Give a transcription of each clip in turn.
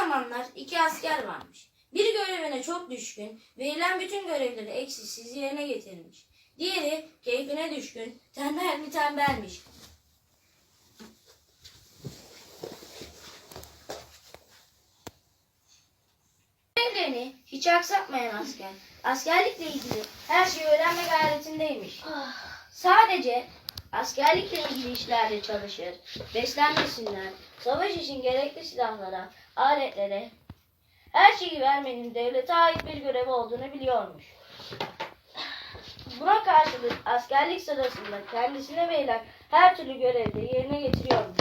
zamanlar iki asker varmış. Biri görevine çok düşkün, verilen bütün görevleri eksiksiz yerine getirmiş. Diğeri keyfine düşkün, tembel mi tembelmiş. Görevlerini hiç aksatmayan asker, askerlikle ilgili her şeyi öğrenme gayretindeymiş. Sadece askerlikle ilgili işlerde çalışır, beslenmesinden, savaş için gerekli silahlara, aletlere, her şeyi vermenin devlete ait bir görevi olduğunu biliyormuş. Buna karşılık askerlik sırasında kendisine verilen her türlü görevi de yerine getiriyormuş.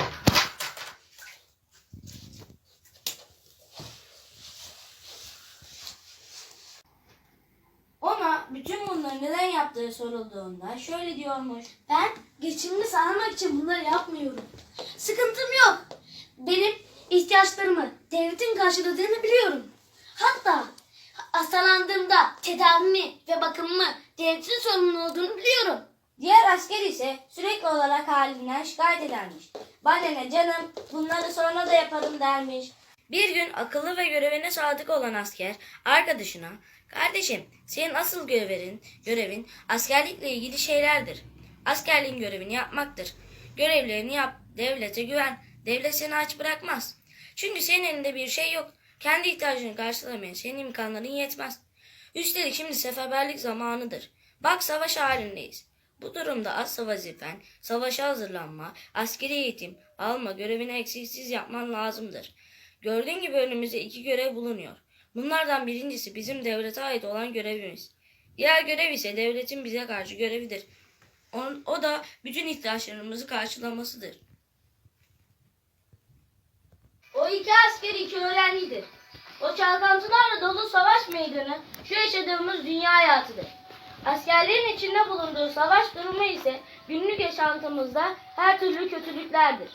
Ona neden yaptığı sorulduğunda şöyle diyormuş. Ben geçimimi sağlamak için bunları yapmıyorum. Sıkıntım yok. Benim ihtiyaçlarımı devletin karşıladığını biliyorum. Hatta hastalandığımda tedavimi ve bakımımı devletin sorumlu olduğunu biliyorum. Diğer asker ise sürekli olarak halinden şikayet edermiş. Bana ne canım bunları sonra da yaparım dermiş. Bir gün akıllı ve görevine sadık olan asker arkadaşına Kardeşim senin asıl görevin, görevin askerlikle ilgili şeylerdir. Askerliğin görevini yapmaktır. Görevlerini yap, devlete güven. Devlet seni aç bırakmaz. Çünkü senin elinde bir şey yok. Kendi ihtiyacını karşılamaya senin imkanların yetmez. Üstelik şimdi seferberlik zamanıdır. Bak savaş halindeyiz. Bu durumda asıl vazifen savaşa hazırlanma, askeri eğitim alma, görevini eksiksiz yapman lazımdır. Gördüğün gibi önümüzde iki görev bulunuyor. Bunlardan birincisi bizim devlete ait olan görevimiz. Diğer görev ise devletin bize karşı görevidir. O da bütün ihtiyaçlarımızı karşılamasıdır. O iki asker iki öğrencidir. O çalkantılarla dolu savaş meydanı şu yaşadığımız dünya hayatıdır. Askerlerin içinde bulunduğu savaş durumu ise günlük yaşantımızda her türlü kötülüklerdir.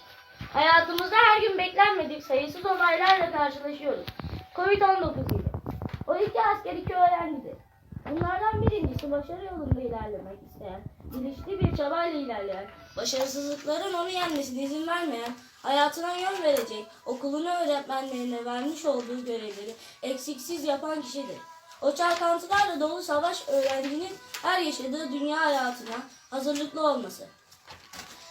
Hayatımızda her gün beklenmedik sayısız olaylarla karşılaşıyoruz. Covid-19 gibi. O iki asker iki öğrencidir. Bunlardan birincisi başarı yolunda ilerlemek isteyen, bilinçli bir çabayla ilerleyen, başarısızlıkların onu yenmesine izin vermeyen, hayatına yön verecek, okulunu öğretmenlerine vermiş olduğu görevleri eksiksiz yapan kişidir. O çalkantılarla dolu savaş öğrencinin her yaşadığı dünya hayatına hazırlıklı olması.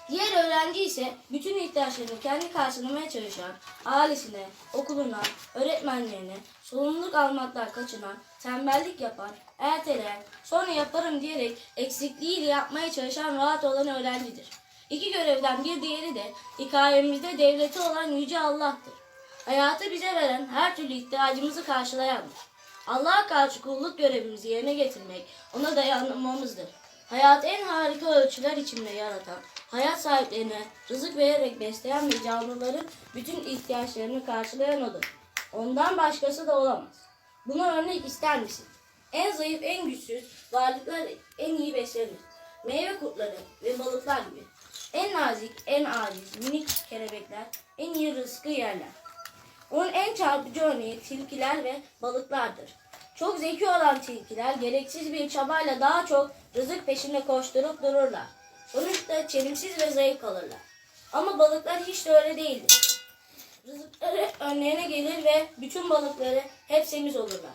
Diğer öğrenci ise bütün ihtiyaçlarını kendi karşılamaya çalışan, ailesine, okuluna, öğretmenlerine, sorumluluk almaktan kaçınan, tembellik yapan, erteleyen, sonra yaparım diyerek eksikliğiyle yapmaya çalışan rahat olan öğrencidir. İki görevden bir diğeri de hikayemizde devleti olan Yüce Allah'tır. Hayatı bize veren her türlü ihtiyacımızı karşılayandır. Allah'a karşı kulluk görevimizi yerine getirmek, ona dayanmamızdır. Hayat en harika ölçüler içinde yaratan, hayat sahiplerine rızık vererek besleyen ve canlıların bütün ihtiyaçlarını karşılayan odur. Ondan başkası da olamaz. Buna örnek ister misin? En zayıf, en güçsüz varlıklar en iyi beslenir. Meyve kurtları ve balıklar gibi. En nazik, en aciz, minik kelebekler en iyi rızkı yerler. Onun en çarpıcı örneği tilkiler ve balıklardır. Çok zeki olan tilkiler gereksiz bir çabayla daha çok rızık peşinde koşturup dururlar. Sonuçta çelimsiz ve zayıf kalırlar. Ama balıklar hiç de öyle değildir. Rızıkları önlerine gelir ve bütün balıkları hep olurlar.